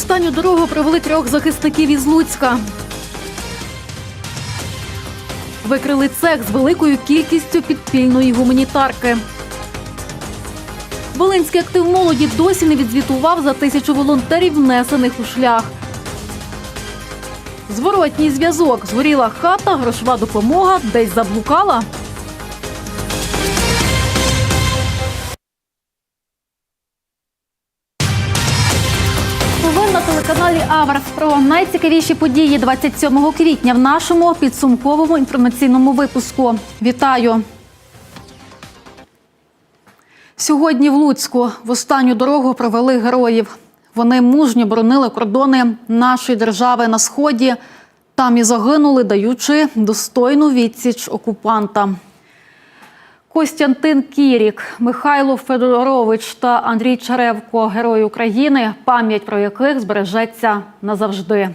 Останню дорогу привели трьох захисників із Луцька. Викрили цех з великою кількістю підпільної гуманітарки. Волинський актив молоді досі не відзвітував за тисячу волонтерів, внесених у шлях. Зворотній зв'язок. Згоріла хата, грошова допомога десь заблукала. Аверс про найцікавіші події 27 квітня в нашому підсумковому інформаційному випуску. Вітаю! Сьогодні в Луцьку в останню дорогу провели героїв. Вони мужньо боронили кордони нашої держави на сході. Там і загинули, даючи достойну відсіч окупанта. Костянтин Кірік, Михайло Федорович та Андрій Чаревко герої України, пам'ять про яких збережеться назавжди.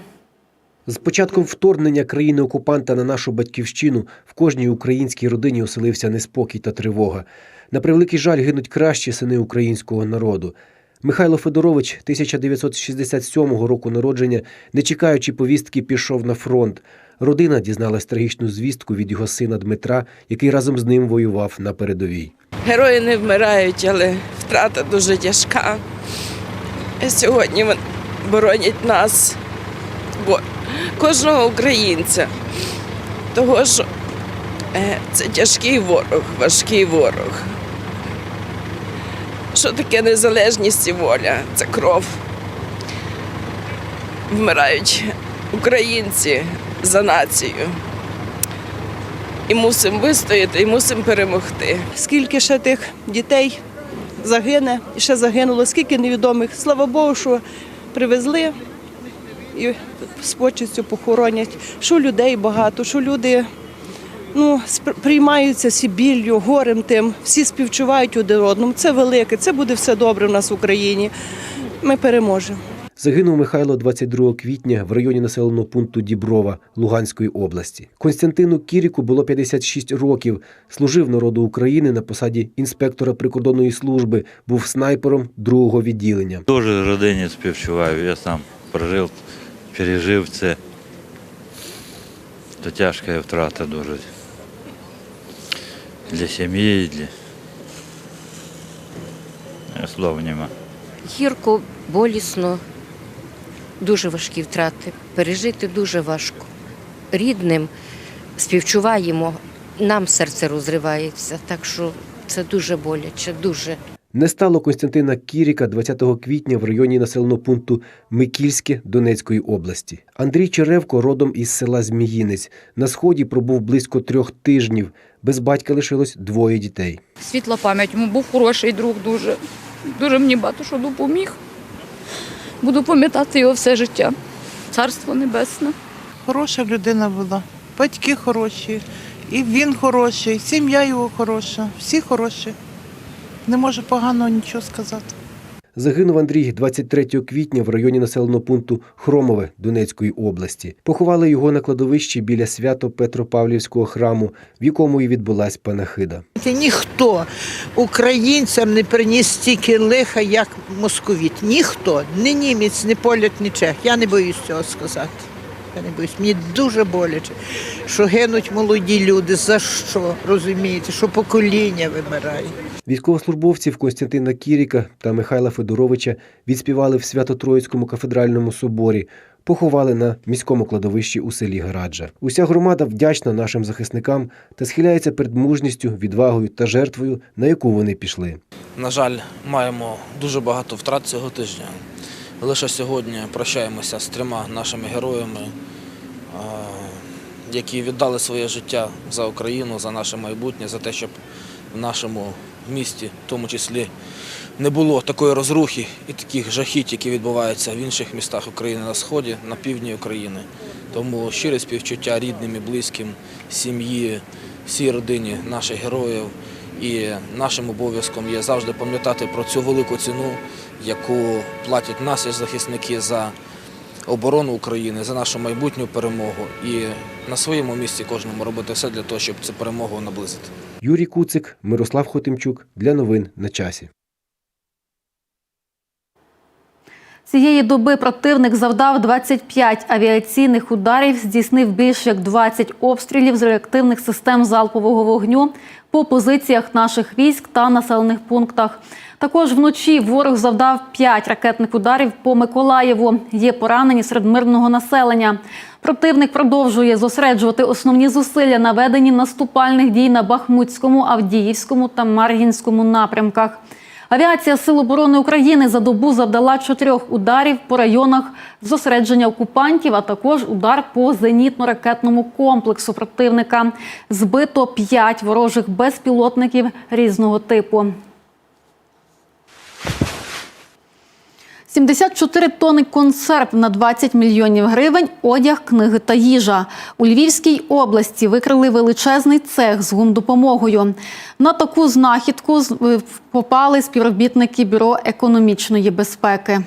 З початком вторгнення країни-окупанта на нашу батьківщину в кожній українській родині оселився неспокій та тривога. На превеликий жаль гинуть кращі сини українського народу. Михайло Федорович 1967 року народження, не чекаючи повістки, пішов на фронт. Родина дізналась трагічну звістку від його сина Дмитра, який разом з ним воював на передовій. Герої не вмирають, але втрата дуже тяжка. Сьогодні вони боронять нас, кожного українця. Того, що е, це тяжкий ворог, важкий ворог. Що таке незалежність і воля? Це кров. Вмирають українці за націю. І мусимо вистояти, і мусимо перемогти. скільки ще тих дітей загине і ще загинуло, скільки невідомих. Слава Богу, що привезли і з почестю похоронять, що людей багато, що люди ну, приймаються сі біллю, горем тим, всі співчувають один одному. Це велике, це буде все добре в нас в Україні. Ми переможемо. Загинув Михайло 22 квітня в районі населеного пункту Діброва Луганської області. Константину Кіріку було 56 років. Служив народу України на посаді інспектора прикордонної служби, був снайпером другого відділення. Дуже родині співчуваю. Я сам прожив, пережив це. То тяжка втрата дуже. Для сім'ї, для. Я Слов нема. гірко, болісно, дуже важкі втрати. Пережити дуже важко. Рідним співчуваємо, нам серце розривається, так що це дуже боляче, дуже. Не стало Константина Кіріка 20 квітня в районі населеного пункту Микільське Донецької області. Андрій Черевко родом із села Зміїнець. На сході пробув близько трьох тижнів. Без батька лишилось двоє дітей. світла пам'ять. Йому був хороший друг дуже. Дуже мені багато що допоміг. Буду пам'ятати його все життя. Царство небесне. Хороша людина була, батьки хороші, і він хороший, сім'я його хороша, всі хороші. Не можу поганого нічого сказати. Загинув Андрій 23 квітня в районі населеного пункту Хромове Донецької області. Поховали його на кладовищі біля свято Петропавлівського храму, в якому і відбулась панахида. Ніхто українцям не приніс стільки лиха, як московіт. Ніхто, ні німець, ні поляк, ні чех. Я не боюсь цього сказати. Я не боюсь. Мені дуже боляче, що гинуть молоді люди. За що? Розумієте, що покоління вимирає. Військовослужбовців Костянтина Кіріка та Михайла Федоровича відспівали в Свято-Троїцькому кафедральному соборі, поховали на міському кладовищі у селі Гараджа. Уся громада вдячна нашим захисникам та схиляється перед мужністю, відвагою та жертвою, на яку вони пішли. На жаль, маємо дуже багато втрат цього тижня. Лише сьогодні прощаємося з трьома нашими героями, які віддали своє життя за Україну, за наше майбутнє, за те, щоб в нашому місті, в тому числі, не було такої розрухи і таких жахіть, які відбуваються в інших містах України на сході, на півдні України. Тому щире співчуття рідним і близьким, сім'ї, всій родині наших героїв. І нашим обов'язком є завжди пам'ятати про цю велику ціну, яку платять наші захисники за оборону України, за нашу майбутню перемогу. І на своєму місці кожному робити все для того, щоб цю перемогу наблизити. Юрій Куцик, Мирослав Хотимчук для новин на часі. Цієї доби противник завдав 25 авіаційних ударів, здійснив більш як 20 обстрілів з реактивних систем залпового вогню по позиціях наших військ та населених пунктах. Також вночі ворог завдав 5 ракетних ударів по Миколаєву. Є поранені серед мирного населення. Противник продовжує зосереджувати основні зусилля на веденні наступальних дій на Бахмутському, Авдіївському та Мар'їнському напрямках. Авіація Сил оборони України за добу завдала чотирьох ударів по районах зосередження окупантів, а також удар по зенітно-ракетному комплексу противника. Збито п'ять ворожих безпілотників різного типу. 74 тони консерв на 20 мільйонів гривень, одяг, книги та їжа. У Львівській області викрили величезний цех з гумдопомогою. На таку знахідку попали співробітники Бюро економічної безпеки.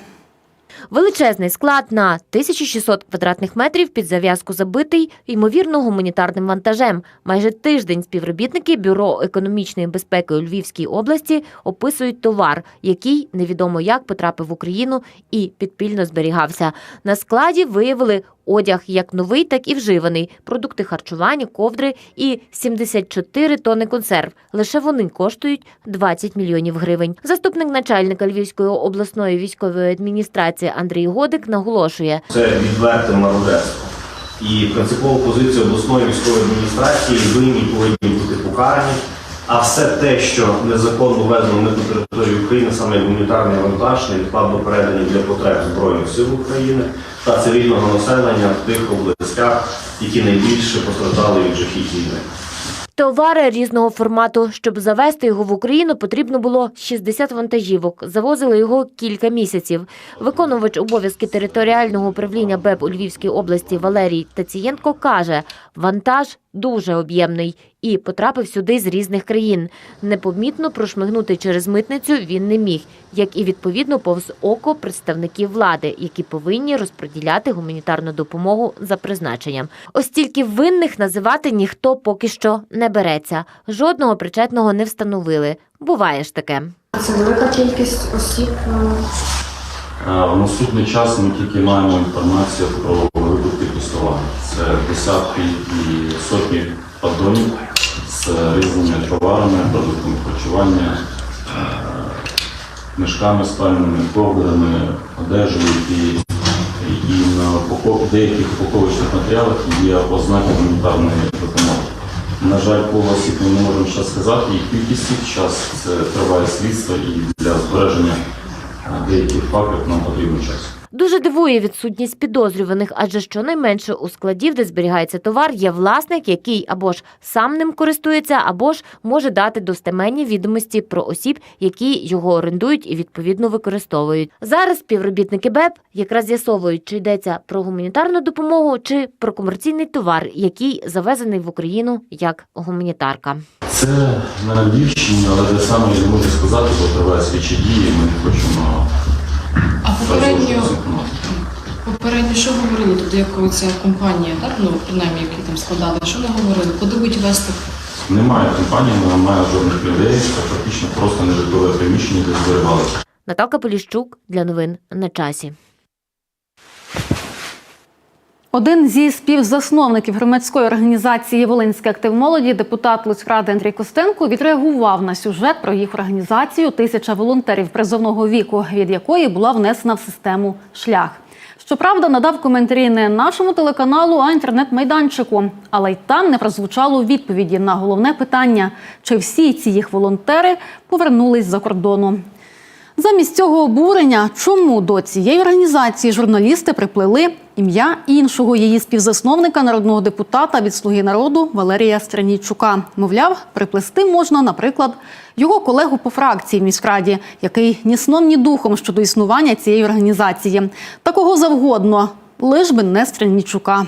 Величезний склад на 1600 квадратних метрів під зав'язку забитий, ймовірно, гуманітарним вантажем. Майже тиждень співробітники Бюро економічної безпеки у Львівській області описують товар, який невідомо як потрапив в Україну і підпільно зберігався. На складі виявили одяг як новий, так і вживаний, продукти харчування, ковдри і 74 тонни консерв. Лише вони коштують 20 мільйонів гривень. Заступник начальника Львівської обласної військової адміністрації Андрій Годик наголошує, Це відверте мародерство. І принципова позиція обласної військової адміністрації винні повинні бути покарані. А все те, що незаконно ввезено на територію України, саме гуманітарний вантаж, невідкладно передані для потреб Збройних сил України та цивільного населення в тих областях, які найбільше постраждали від жахіть війни. товари різного формату. Щоб завести його в Україну, потрібно було 60 вантажівок. Завозили його кілька місяців. Виконувач обов'язки територіального управління БЕП у Львівській області Валерій Тацієнко каже, вантаж дуже об'ємний і потрапив сюди з різних країн. Непомітно прошмигнути через митницю він не міг, як і відповідно повз око представників влади, які повинні розподіляти гуманітарну допомогу за призначенням. Ось тільки винних називати ніхто поки що не береться. Жодного причетного не встановили. Буває ж таке. Це велика кількість осіб. Е, В наступний час ми тільки маємо інформацію про вибухи пістолета. Це десятки і сотні поддонів з різними товарами, продуктами харчування, е, мішками спальними, ковдрами, одежею і, і на упаков- деяких упаковочних матеріалах є ознаки гуманітарної допомоги. На жаль, по осіб ми не можемо ще сказати, і кількість це триває слідство і для збереження деяких фактів нам потрібен час. Дуже дивує відсутність підозрюваних, адже щонайменше у складів, де зберігається товар, є власник, який або ж сам ним користується, або ж може дати достеменні відомості про осіб, які його орендують і відповідно використовують. Зараз співробітники БЕП якраз з'ясовують, чи йдеться про гуманітарну допомогу, чи про комерційний товар, який завезений в Україну як гуманітарка. Це на Львівщині, але де саме я можу сказати, бо триває слідчі дії. Ми хочемо попередньо, попередньо що говорили тут, як ця компанія, так? Ну, принаймні, які там складали, що не говорили? Куди будуть вести? Немає компанії, немає жодних людей. Фактично просто нежитлове приміщення, де зберігалися. Наталка Поліщук для новин на часі. Один зі співзасновників громадської організації Волинський актив молоді, депутат Луцькради Андрій Костенко, відреагував на сюжет про їх організацію Тисяча волонтерів призовного віку, від якої була внесена в систему шлях. Щоправда, надав коментарі не нашому телеканалу, а інтернет-майданчику. Але й там не прозвучало відповіді на головне питання: чи всі ці їх волонтери повернулись за кордону. Замість цього обурення, чому до цієї організації журналісти приплели ім'я іншого її співзасновника, народного депутата від Слуги народу Валерія Стрянійчука. Мовляв, приплести можна, наприклад, його колегу по фракції в міськраді, який ні сном, ні духом щодо існування цієї організації. Такого завгодно, лиш би не Стрянійчука.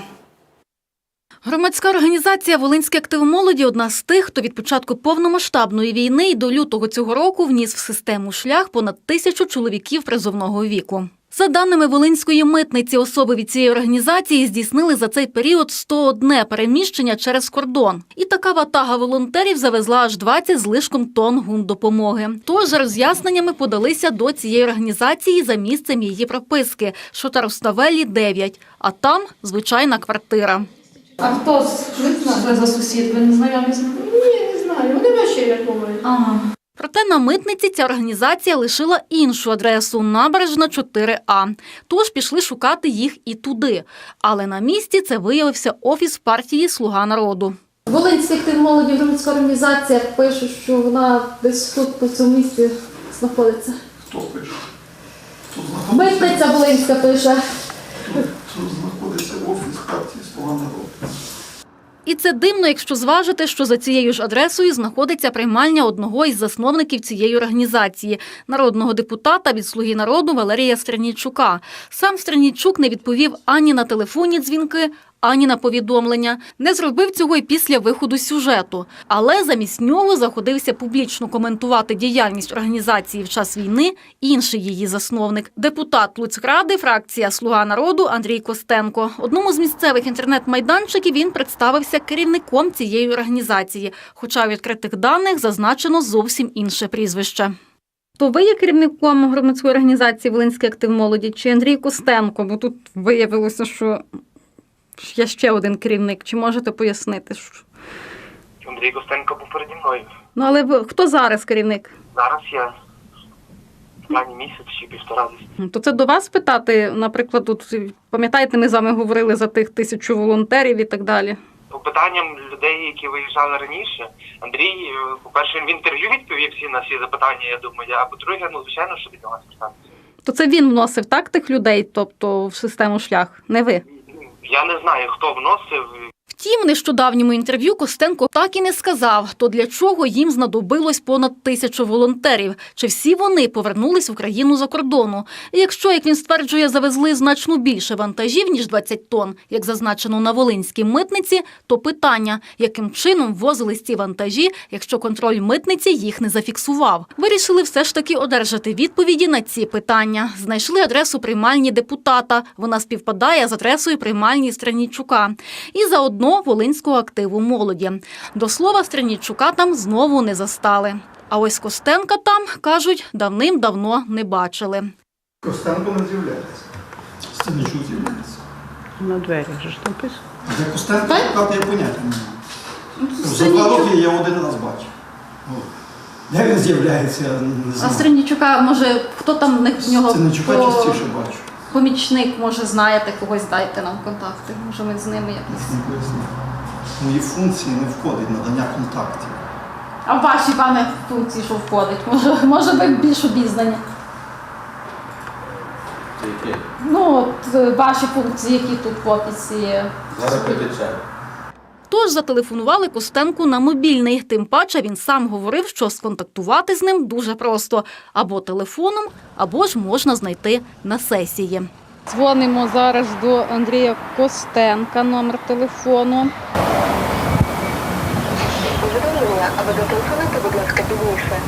Громадська організація Волинський актив молоді одна з тих, хто від початку повномасштабної війни і до лютого цього року вніс в систему шлях понад тисячу чоловіків призовного віку. За даними Волинської митниці, особи від цієї організації здійснили за цей період 101 переміщення через кордон. І така ватага волонтерів завезла аж 20 з лишком тонн гумдопомоги. Тож роз'ясненнями подалися до цієї організації за місцем її прописки, що Таруставелі 9, а там звичайна квартира. А хто ви за сусід? Ви не знайомі? Ні, не знаю. Вони ваші, як говорять. Ага. Проте на митниці ця організація лишила іншу адресу набережна 4А. Тож пішли шукати їх і туди. Але на місці це виявився офіс партії Слуга народу. Волинський актив молоді громадська організація пише, що вона десь тут по цьому місці знаходиться. Хто пише? Митниця Волинська пише. Тут знаходиться офіс партії Слуга народу. І це дивно, якщо зважити, що за цією ж адресою знаходиться приймальня одного із засновників цієї організації народного депутата від Слуги народу Валерія Стернійчука. Сам Стернійчук не відповів ані на телефонні дзвінки, ані на повідомлення. Не зробив цього і після виходу сюжету. Але замість нього заходився публічно коментувати діяльність організації в час війни інший її засновник, депутат Луцькради, фракція Слуга народу Андрій Костенко. Одному з місцевих інтернет-майданчиків він представився керівником цієї організації, хоча у відкритих даних зазначено зовсім інше прізвище. То ви є керівником громадської організації Волинський актив молоді чи Андрій Костенко? Бо тут виявилося, що є ще один керівник. Чи можете пояснити? Андрій Костенко був переді мною. Ну але ви- хто зараз керівник? Зараз я останній місяць чи півтора десь. Ну, То це до вас питати, наприклад, тут пам'ятаєте, ми з вами говорили за тих тисячу волонтерів і так далі. По питанням людей, які виїжджали раніше, Андрій, е, по-перше, він в інтерв'ю відповів всі на всі запитання, я думаю, а по-друге, ну звичайно, що від нього звертатися. То це він вносив так тих людей, тобто в систему шлях, не ви. Я не знаю, хто вносив. Втім, в нещодавньому інтерв'ю Костенко так і не сказав, то для чого їм знадобилось понад тисячу волонтерів, чи всі вони повернулись в Україну за кордону. Якщо, як він стверджує, завезли значно більше вантажів, ніж 20 тонн, як зазначено на Волинській митниці, то питання, яким чином ввозились ці вантажі, якщо контроль митниці їх не зафіксував. Вирішили все ж таки одержати відповіді на ці питання. Знайшли адресу приймальні депутата. Вона співпадає з адресою приймальні Странічука. І заодно Волинського активу молоді. До слова, Странічука там знову не застали. А ось Костенка там, кажуть, давним-давно не бачили. Костенко не з'являється. Стільничук з'являється. На дверях же ж написано. Де Костенко шукати я поняття не маю. За два роки я один раз бачив. Де він з'являється, я не А знаю. Може, хто там в них в нього Стільничука частіше бачу. Помічник, може, знаєте когось, дайте нам контакти. Може, ми з ними якось. Мої функції не входить надання контактів. А в ваші пане функції, що входить? Може, може ви більш обізнані? Ну, от е, ваші функції, які тут в описі є. Тож зателефонували Костенку на мобільний. Тим паче він сам говорив, що сконтактувати з ним дуже просто або телефоном, або ж можна знайти на сесії. Дзвонимо зараз до Андрія Костенка, номер телефону. Повідомлення, аби дотелефонувати, будь ласка, пізніше.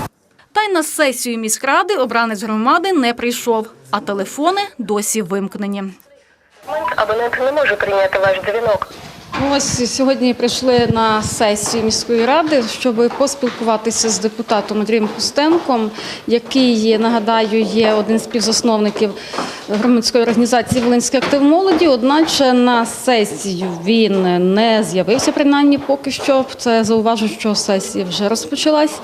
Та й на сесію міськради обранець громади не прийшов, а телефони досі вимкнені. Абонент не може прийняти ваш дзвінок. Ось сьогодні прийшли на сесію міської ради, щоб поспілкуватися з депутатом Андрієм Костенком, який, нагадаю, є один з співзасновників громадської організації Волинський актив молоді. Одначе на сесію він не з'явився, принаймні поки що. Це зауважу, що сесія вже розпочалась.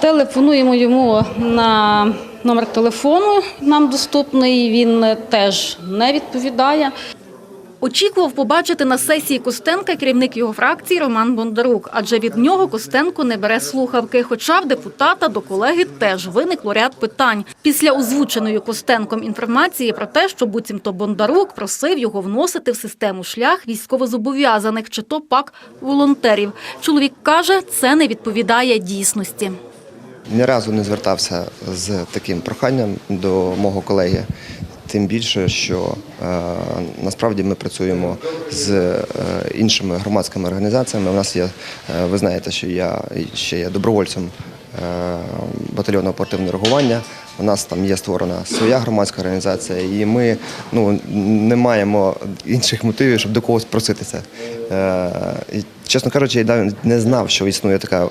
Телефонуємо йому на номер телефону, нам доступний. Він теж не відповідає. Очікував побачити на сесії Костенка керівник його фракції Роман Бондарук, адже від нього Костенко не бере слухавки. Хоча в депутата до колеги теж виникло ряд питань. Після озвученої Костенком інформації про те, що буцімто Бондарук просив його вносити в систему шлях військовозобов'язаних чи то пак волонтерів. Чоловік каже, це не відповідає дійсності. Ні разу не звертався з таким проханням до мого колеги. Тим більше, що е, насправді ми працюємо з е, іншими громадськими організаціями. У нас є, е, ви знаєте, що я ще є добровольцем батальйону оперативного реагування У нас там є створена своя громадська організація, і ми ну, не маємо інших мотивів, щоб до когось проситися. І, чесно кажучи, я не знав, що існує така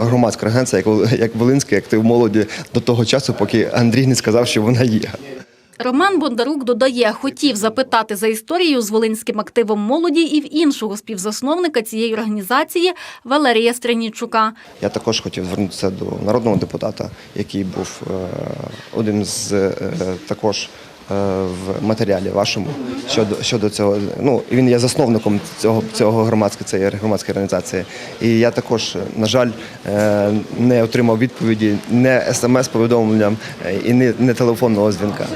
громадська організація, як Волинська, як ти в молоді до того часу, поки Андрій не сказав, що вона є. Роман Бондарук додає, хотів запитати за історією з волинським активом молоді і в іншого співзасновника цієї організації Валерія Стрянічука. Я також хотів звернутися до народного депутата, який був е, один з е, також е, в матеріалі вашому щодо щодо цього. Ну він є засновником цього цього громадської цієї громадської організації. І я також, на жаль, не отримав відповіді не смс-повідомленням і не, не телефонного дзвінка.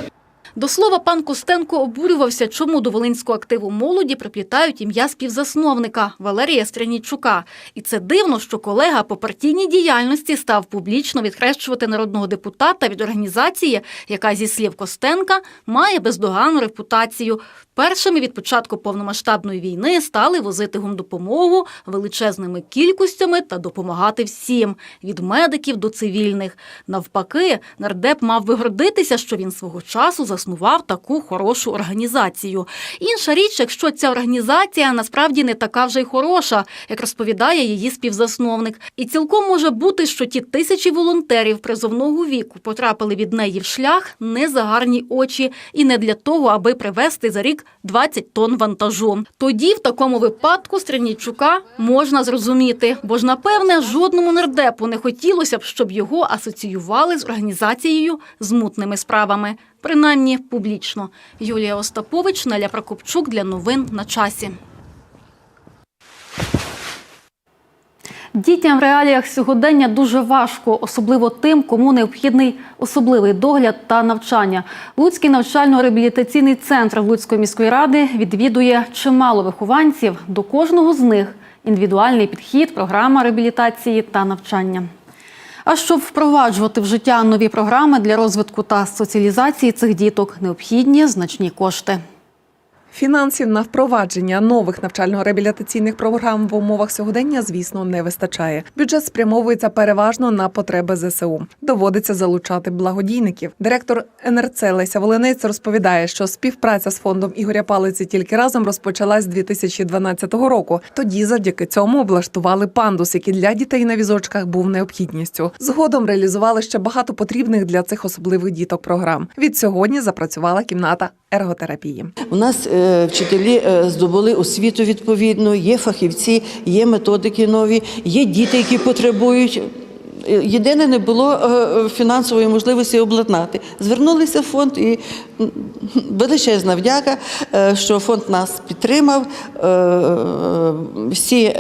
До слова, пан Костенко обурювався, чому до волинського активу молоді приплітають ім'я співзасновника Валерія Стрянічука. І це дивно, що колега по партійній діяльності став публічно відхрещувати народного депутата від організації, яка зі слів Костенка має бездоганну репутацію. Першими від початку повномасштабної війни стали возити гумдопомогу величезними кількостями та допомагати всім від медиків до цивільних. Навпаки, нардеп мав би гордитися, що він свого часу заснував таку хорошу організацію. Інша річ, якщо ця організація насправді не така вже й хороша, як розповідає її співзасновник. І цілком може бути, що ті тисячі волонтерів призовного віку потрапили від неї в шлях не за гарні очі і не для того, аби привезти за рік 20 тонн вантажу. Тоді в такому випадку Стрельнічука можна зрозуміти, бо ж напевне жодному нардепу не хотілося б, щоб його асоціювали з організацією з мутними справами, принаймні публічно. Юлія Остапович, Наля Прокопчук для новин на часі. Дітям в реаліях сьогодення дуже важко, особливо тим, кому необхідний особливий догляд та навчання. Луцький навчально-реабілітаційний центр Луцької міської ради відвідує чимало вихованців. До кожного з них індивідуальний підхід, програма реабілітації та навчання. А щоб впроваджувати в життя нові програми для розвитку та соціалізації цих діток, необхідні значні кошти. Фінансів на впровадження нових навчально-реабілітаційних програм в умовах сьогодення, звісно, не вистачає. Бюджет спрямовується переважно на потреби ЗСУ. Доводиться залучати благодійників. Директор НРЦ Леся Волинець розповідає, що співпраця з фондом Ігоря Палиці тільки разом розпочалась з 2012 року. Тоді, завдяки цьому, облаштували пандус, який для дітей на візочках був необхідністю. Згодом реалізували ще багато потрібних для цих особливих діток програм. Від сьогодні запрацювала кімната ерготерапії. У нас е, вчителі е, здобули освіту відповідну, є фахівці, є методики нові, є діти, які потребують. Єдине не було е, фінансової можливості обладнати. Звернулися в фонд і величезна вдяка, е, що фонд нас підтримав. Е, Всі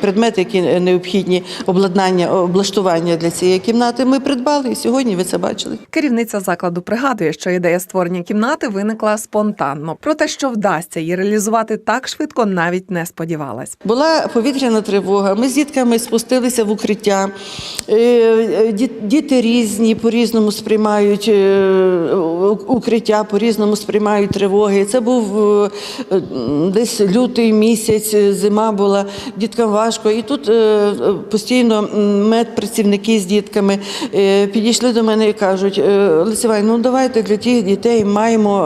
предмети, які необхідні обладнання, облаштування для цієї кімнати, ми придбали. І сьогодні ви це бачили. Керівниця закладу пригадує, що ідея створення кімнати виникла спонтанно. Про те, що вдасться її реалізувати так швидко, навіть не сподівалась. Була повітряна тривога. Ми з дітками спустилися в укриття. Е, е, ді- Діти різні, по-різному сприймають е, укриття, по-різному сприймають тривоги. Це був десь лютий місяць, зима була, діткам важко. І тут постійно медпрацівники з дітками підійшли до мене і кажуть: Лисівай, ну давайте для тих дітей маємо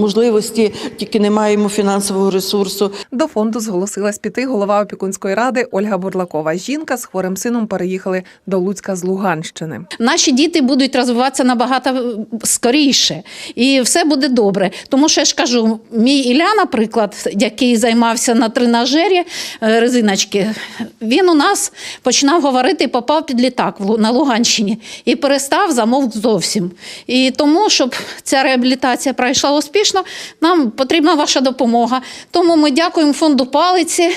можливості, тільки не маємо фінансового ресурсу. До фонду зголосилась піти голова опікунської ради Ольга Бурлакова. Жінка з хворим сином переїхали до Луцька з Луганщини. Наші діти будуть розвиватися набагато е, скоріше, і все буде добре. Тому що я ж кажу, мій Ілля, наприклад, який займався на тренажері е, резиночки, він у нас починав говорити попав під літак на Луганщині і перестав замовк зовсім. І тому, щоб ця реабілітація пройшла успішно, нам потрібна ваша допомога. Тому ми дякуємо фонду палиці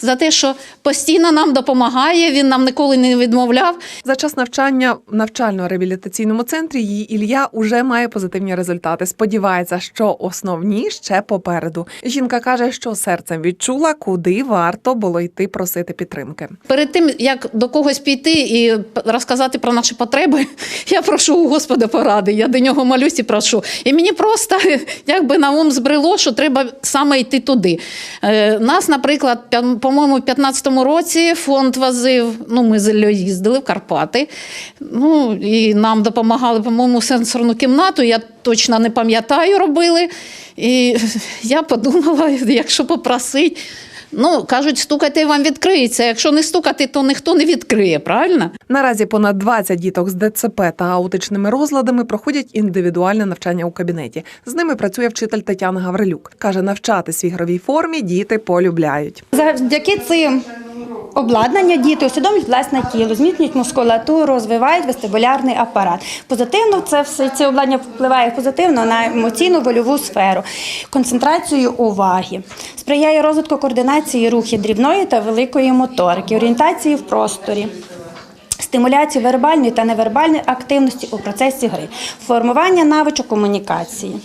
за те, що постійно нам допомагає. Він нам ніколи не відмовляв. За час навчання в навчально-реабілітаційному центрі її Ілля уже має позитивні результати. Сподівається, що основні ще попереду. Жінка каже, що серцем відчула, куди варто було йти просити підтримки. Перед тим як до когось піти і розказати про наші потреби, я прошу у Господа поради. Я до нього молюсь і прошу. І мені просто якби на ум збрело, що треба саме йти туди. Е, Нас, наприклад, по-моєму, в 2015 році фонд возив. Ну, ми з неділю їздили в Карпати. Ну, і нам допомагали, по-моєму, сенсорну кімнату. Я точно не пам'ятаю, робили. І я подумала, якщо попросить, ну, кажуть, стукайте, і вам відкриється. Якщо не стукати, то ніхто не відкриє, правильно? Наразі понад 20 діток з ДЦП та аутичними розладами проходять індивідуальне навчання у кабінеті. З ними працює вчитель Тетяна Гаврилюк. Каже, навчатись в ігровій формі діти полюбляють. Завдяки цим обладнання діти усвідомлюють власне тіло, зміцнюють мускулатуру, розвивають вестибулярний апарат. Позитивно це все це обладнання впливає позитивно на емоційну вольову сферу, концентрацію уваги, сприяє розвитку координації рухів дрібної та великої моторики, орієнтації в просторі. Стимуляцію вербальної та невербальної активності у процесі гри, формування навичок комунікації,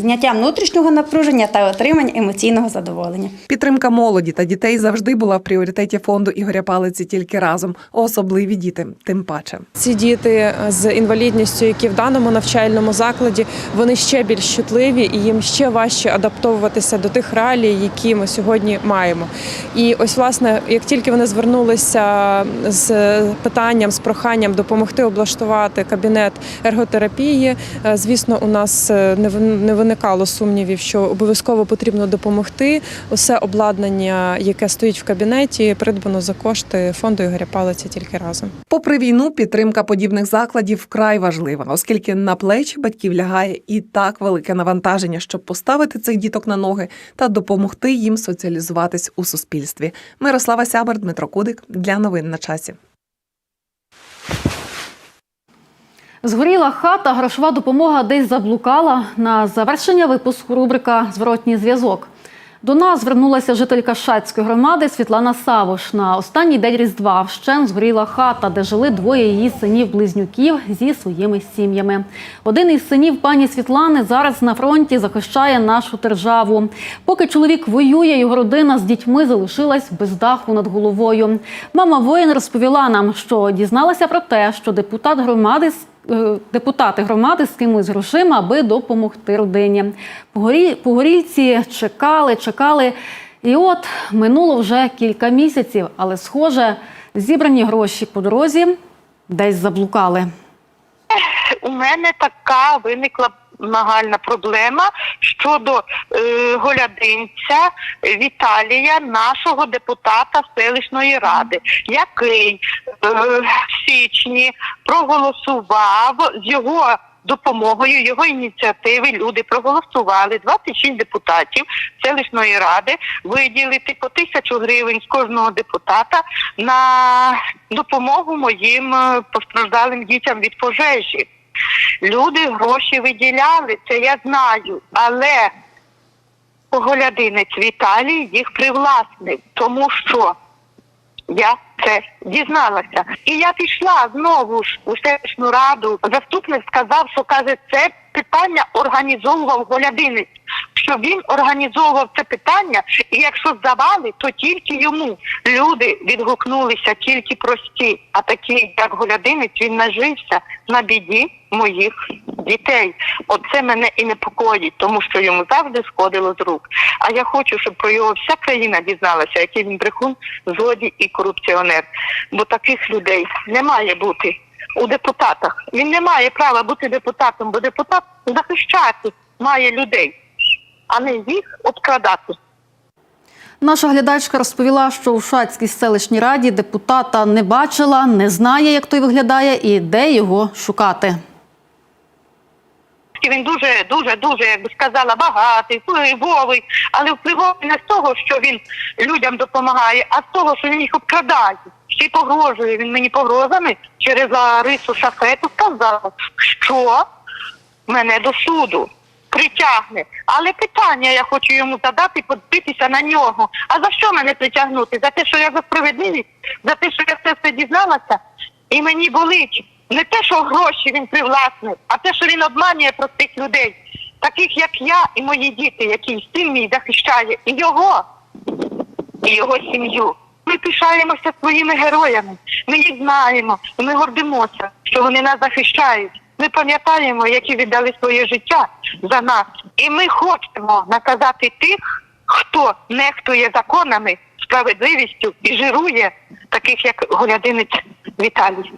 зняття внутрішнього напруження та отримання емоційного задоволення. Підтримка молоді та дітей завжди була в пріоритеті фонду Ігоря Палиці тільки разом. Особливі діти, тим паче. Ці діти з інвалідністю, які в даному навчальному закладі, вони ще більш чутливі і їм ще важче адаптовуватися до тих реалій, які ми сьогодні маємо. І ось, власне, як тільки вони звернулися з питанням, з проханням допомогти облаштувати кабінет ерготерапії, е, звісно, у нас е, не вин- не виникало сумнівів, що обов'язково потрібно допомогти. Усе обладнання, яке стоїть в кабінеті, придбано за кошти фонду Ігоря Палиця тільки разом. Попри війну, підтримка подібних закладів вкрай важлива, оскільки на плечі батьків лягає і так велике навантаження, щоб поставити цих діток на ноги та допомогти їм соціалізуватись у суспільстві. Мирослава Сябер, Дмитро Кудик для новин на часі. Згоріла хата, грошова допомога десь заблукала. На завершення випуску рубрика Зворотній зв'язок. До нас звернулася жителька Шацької громади Світлана Савош. На останній день Різдва вщен згоріла хата, де жили двоє її синів-близнюків зі своїми сім'ями. Один із синів пані Світлани зараз на фронті захищає нашу державу. Поки чоловік воює, його родина з дітьми залишилась без даху над головою. Мама воїн розповіла нам, що дізналася про те, що депутат громади з депутати громади з кимось грошима, аби допомогти родині. Погорільці чекали, чекали. І от минуло вже кілька місяців, але, схоже, зібрані гроші по дорозі десь заблукали. у мене така виникла нагальна проблема щодо е, голядинця Віталія, нашого депутата селищної ради, який е, в січні проголосував з його. Допомогою його ініціативи люди проголосували 26 депутатів селищної ради виділити по тисячу гривень з кожного депутата на допомогу моїм е, постраждалим дітям від пожежі. Люди гроші виділяли, це я знаю, але Поголядинець Віталій їх привласнив, тому що я це дізналася. І я пішла знову ж у селищну раду. Заступник сказав, що каже, це питання організовував Голядинець. Що він організовував це питання, і якщо завали, то тільки йому люди відгукнулися, тільки прості. А такий, як Голядинець, він нажився на біді моїх дітей. Оце мене і непокоїть, тому що йому завжди сходило з рук. А я хочу, щоб про його вся країна дізналася, який він брехун, злодій і корупціонер. Бо таких людей не має бути у депутатах. Він не має права бути депутатом, бо депутат захищати має людей, а не їх обкрадати. Наша глядачка розповіла, що у Шацькій селищній раді депутата не бачила, не знає, як той виглядає і де його шукати. Він дуже, дуже, дуже, як би сказала, багатий, впливовий, але впливовий не з того, що він людям допомагає, а з того, що він їх обкрадає. Ще й погрожує. Він мені погрозами через Ларису Шафету сказав, що мене до суду притягне. Але питання я хочу йому задати, подивитися на нього. А за що мене притягнути? За те, що я за справедливість, за те, що я це все дізналася, і мені болить не те, що гроші він привласнив, а те, що він обманює простих людей, таких як я і мої діти, які син мій захищає, і його, і його сім'ю. Ми пишаємося своїми героями. Ми їх знаємо, ми гордимося, що вони нас захищають. Ми пам'ятаємо, які віддали своє життя за нас. І ми хочемо наказати тих, хто нехтує законами, справедливістю і жирує таких, як Голядинець Віталій.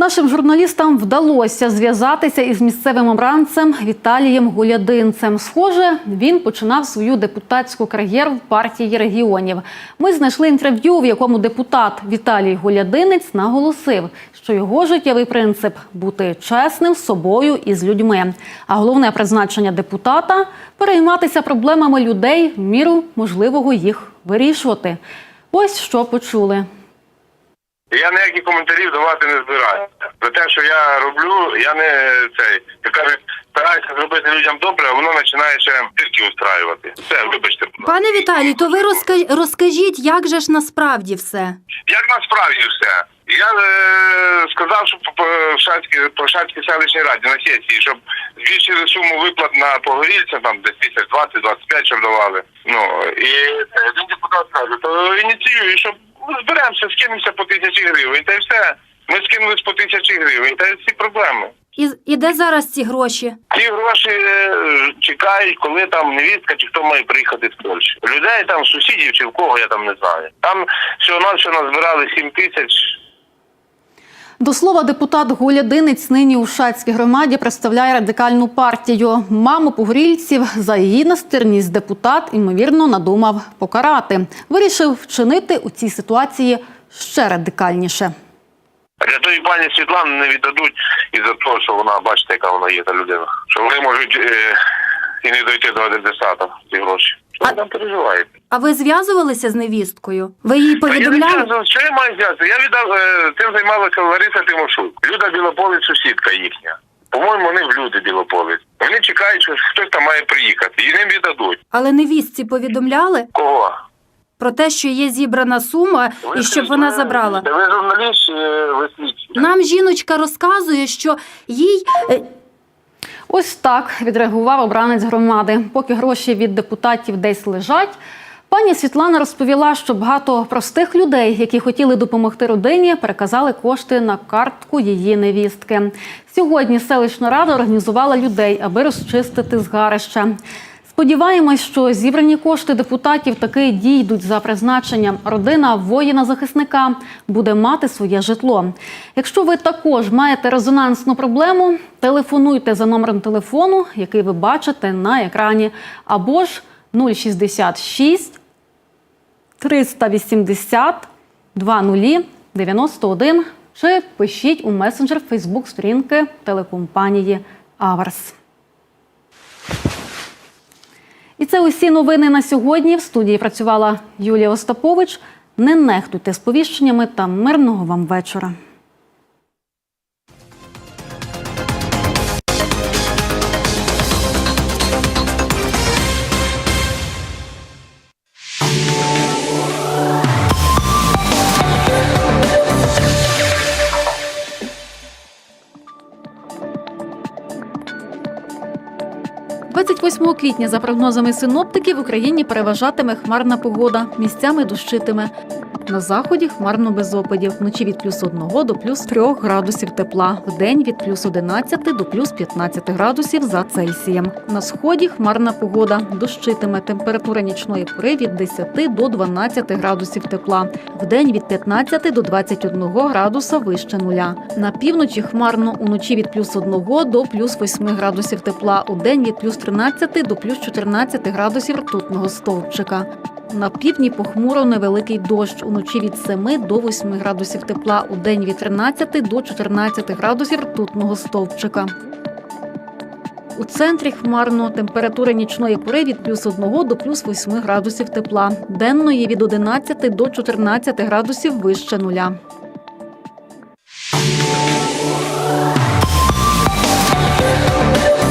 Нашим журналістам вдалося зв'язатися із місцевим обранцем Віталієм Гулядинцем. Схоже, він починав свою депутатську кар'єру в партії регіонів. Ми знайшли інтерв'ю, в якому депутат Віталій Гулядинець наголосив, що його життєвий принцип бути чесним з собою і з людьми. А головне призначення депутата перейматися проблемами людей в міру можливого їх вирішувати. Ось що почули. Я ніякі коментарів давати не збираюся. За те, що я роблю, я не цей як кажуть, стараюся зробити людям добре, а воно починає ще тільки устраювати. Все, вибачте. Пане Віталій, то ви розка- розкажіть, як же ж насправді все? Як насправді все? Я е, сказав, що по, по Шацькій, по Шацькій селищній раді на сесії, щоб збільшили суму виплат на погорільця, там десь тисяч 20-25, щоб давали. Ну і е, один депутат каже, то ініціюю, щоб зберемося, скинемося по тисячі гривень, та й все. Ми скинулись по тисячі гривень, та й всі проблеми. І, і де зараз ці гроші? Ці гроші е, чекають, коли там невістка чи хто має приїхати з Польщі. Людей там, сусідів чи в кого, я там не знаю. Там всього навсього назбирали 7 тисяч. До слова, депутат Гулядинець нині у Шацькій громаді представляє радикальну партію. Маму погорільців за її настирність депутат, ймовірно, надумав покарати. Вирішив вчинити у цій ситуації ще радикальніше. Для тої пані Світлани не віддадуть із-за того, що вона, бачите, яка вона є та людина. Що вони можуть е, і не дойти до адресата ці гроші. Що ви там переживаєте? А ви зв'язувалися з невісткою? Ви їй Та Я не що я маю зв'язку? Я віддав е, цим займалася Лариса Тимошук. Люда Білополець, сусідка їхня. По-моєму, вони в люди Білополець. Вони чекають, що хтось там має приїхати, і ним віддадуть. Але невістці повідомляли Кого? про те, що є зібрана сума і щоб вона забрала. Ви журналіст, чи ви слідчі? Нам жіночка розказує, що їй е, Ось так відреагував обранець громади. Поки гроші від депутатів десь лежать. Пані Світлана розповіла, що багато простих людей, які хотіли допомогти родині, переказали кошти на картку її невістки. Сьогодні селищна рада організувала людей, аби розчистити згарище. Сподіваємось, що зібрані кошти депутатів таки дійдуть за призначенням. Родина воїна-захисника буде мати своє житло. Якщо ви також маєте резонансну проблему, телефонуйте за номером телефону, який ви бачите на екрані, або ж 066 380 2091 чи пишіть у месенджер Фейсбук сторінки телекомпанії Аверс. І це усі новини на сьогодні. В студії працювала Юлія Остапович. Не нехтуйте сповіщеннями та мирного вам вечора. – квітня, за прогнозами синоптиків, в Україні переважатиме хмарна погода. Місцями дощитиме. На заході хмарно без опадів. Вночі від плюс 1 до плюс 3 градусів тепла. Вдень від плюс 11 до плюс 15 градусів за Цельсієм. На сході хмарна погода. Дощитиме. Температура нічної пори від 10 до 12 градусів тепла. Вдень від 15 до 21 градуса вище нуля. На півночі хмарно. Уночі від плюс 1 до плюс 8 градусів тепла. Удень від плюс 13 до плюс 14 градусів ртутного стовпчика. На півдні похмуро невеликий дощ. Уночі від 7 до 8 градусів тепла. У день від 13 до 14 градусів ртутного стовпчика. У центрі хмарно температура нічної пори від плюс 1 до плюс 8 градусів тепла. Денної від 11 до 14 градусів вище нуля.